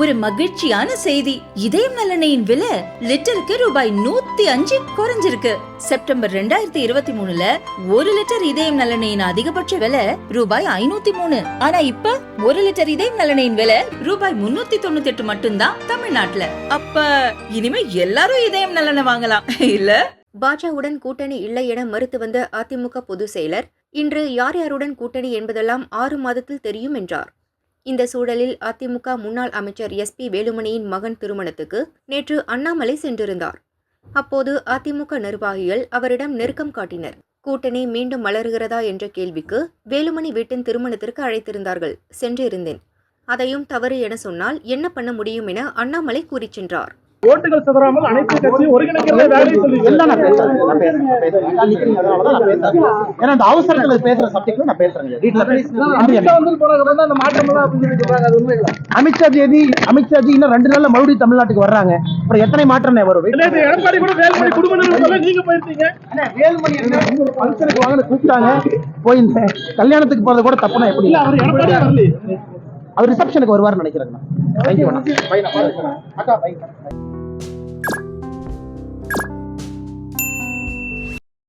ஒரு மகிழ்ச்சியான செய்தி. இதயம் நலனையின் விலை லிட்டருக்கு ரூபாய் நூத்தி அஞ்சு குறைஞ்சிருக்கு. செப்டம்பர் ரெண்டாயிரத்தி இருபத்தி மூணுல ஒரு லிட்டர் இதயம் நலனையின் அதிகபட்ச விலை ரூபாய் ஐநூத்தி மூணு. ஆனா இப்ப ஒரு லிட்டர் இதயம் நலனையின் விலை ரூபாய் முன்னூத்தி தொண்ணூத்தி எட்டு மட்டும்தான் தமிழ்நாட்டுல. அப்ப இனிமே எல்லாரும் இதயம் நலனை வாங்கலாம் இல்ல? பாஜகவுடன் கூட்டணி இல்லை என மறுத்து வந்த அதிமுக பொதுச் செயலர் இன்று யார் யாருடன் கூட்டணி என்பதெல்லாம் ஆறு மாதத்தில் தெரியும் என்றார். இந்த சூழலில் அதிமுக முன்னாள் அமைச்சர் எஸ்பி வேலுமணியின் மகன் திருமணத்துக்கு நேற்று அண்ணாமலை சென்றிருந்தார். அப்போது அதிமுக நிர்வாகிகள் அவரிடம் நெருக்கம் காட்டினர். கூட்டணி மீண்டும் மலர்கிறதா என்ற கேள்விக்கு வேலுமணி வீட்டின் திருமணத்திற்கு அழைத்திருந்தார்கள். சென்றிருந்தேன். அதையும் தவறு என சொன்னால் என்ன பண்ண முடியும் என அண்ணாமலை கூறிச் சென்றார். ஓட்டுகள் சிதறாமல் அனைத்து கட்சியும் ஒருங்கிணைக்கிறதே வேலையை சொல்லி எல்லாம் நான் பேசுறேன். நான் பேசுறேன். நான் பேசுறேன். நான் பேசுறேன். ஏன்னா அந்த அவசரத்துல பேசுற சப்ஜெக்ட்ல நான் பேசுறேன். வீட்டுல அமித்ஷா வந்து போனதுக்கு அந்த மாற்றம் தான் அப்படின்னு சொல்லி சொல்றாங்க அது உண்மை இல்ல அமித்ஷா தேதி அமித்ஷா ஜி இன்னும் ரெண்டு நாள்ல மறுபடியும் தமிழ்நாட்டுக்கு வர்றாங்க. அப்புறம் எத்தனை மாற்றம் வரும்? எடப்பாடி கூட வேலுமணி குடும்ப நீங்க போயிருந்தீங்க வேலுமணி ஃபங்க்ஷனுக்கு வாங்க கூப்பிட்டாங்க. போயிருந்தேன். கல்யாணத்துக்கு போறது கூட தப்புனா எப்படி? இல்ல அவர் எடப்பாடியே வரலையே. அவர் ரிசப்ஷனுக்கு வருவார்னு நினைக்கிறேன். தேங்க்யூ அக்கா பை